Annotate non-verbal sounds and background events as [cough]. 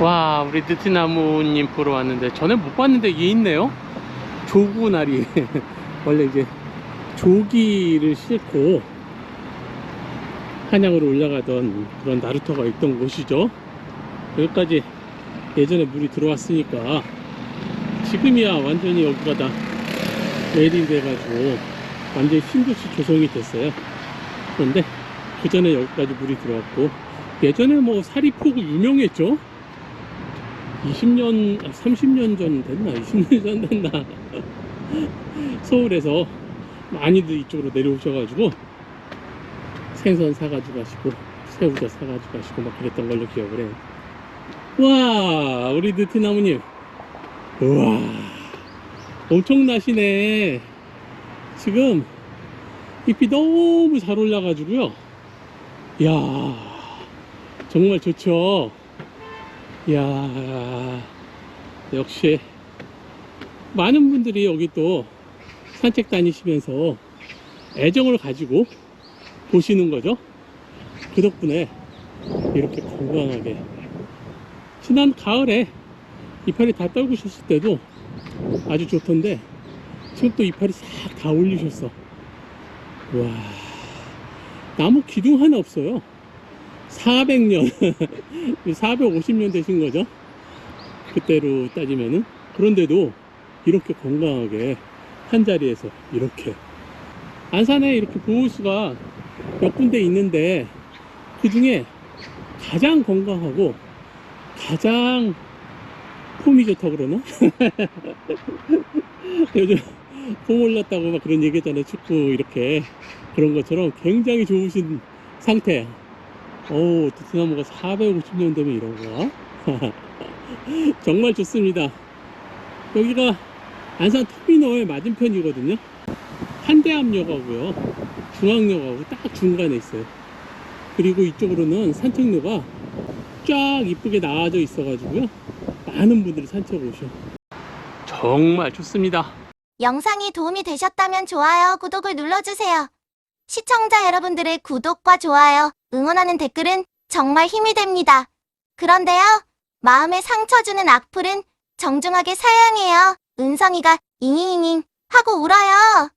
와, 우리 느티나무님 보러 왔는데, 전에 못 봤는데 얘 있네요? 조구나리. [laughs] 원래 이제 조기를 싣고 한양으로 올라가던 그런 나루터가 있던 곳이죠. 여기까지 예전에 물이 들어왔으니까 지금이야 완전히 여기가 다 레일이 돼가지고 완전히 신도시 조성이 됐어요. 그런데 그 전에 여기까지 물이 들어왔고 예전에 뭐 사리포구 유명했죠. 20년, 아, 30년 전 됐나? 20년 전 됐나? [laughs] 서울에서 많이들 이쪽으로 내려오셔가지고 생선 사가지고 가시고 새우젓 사가지고 가시고 막 그랬던 걸로 기억을 해요. 와, 우리 느티나무님. 우와, 엄청나시네. 지금 잎이 너무 잘 올라가지고요. 이야, 정말 좋죠. 이야, 역시 많은 분들이 여기 또 산책 다니시면서 애정을 가지고 보시는 거죠. 그 덕분에 이렇게 건강하게 지난 가을에 이파리 다 떨구셨을 때도 아주 좋던데 지금 또 이파리 싹 다 올리셨어. 와 나무 기둥 하나 없어요. 400년 450년 [laughs] 되신 거죠. 그때로 따지면은 그런데도 이렇게 건강하게 한 자리에서 이렇게 안산에 이렇게 보호수가 몇 군데 있는데 그 중에 가장 건강하고 가장 폼이 좋다 그러나? [laughs] 요즘 폼 올랐다고 막 그런 얘기 했잖아요. 축구 이렇게 그런 것처럼 굉장히 좋으신 상태. 오, 두트나무가 450년 되면 이런 거. [laughs] 정말 좋습니다. 여기가 안산 터미널 맞은편이거든요. 한대암역하고요. 중앙역하고 딱 중간에 있어요. 그리고 이쪽으로는 산책로가 쫙 이쁘게 나와져 있어 가지고요. 많은 분들이 산책 오셔. 정말 좋습니다. 영상이 도움이 되셨다면 좋아요, 구독을 눌러주세요. 시청자 여러분들의 구독과 좋아요, 응원하는 댓글은 정말 힘이 됩니다. 그런데요, 마음에 상처 주는 악플은 정중하게 사양해요. 은성이가 잉잉잉잉 하고 울어요.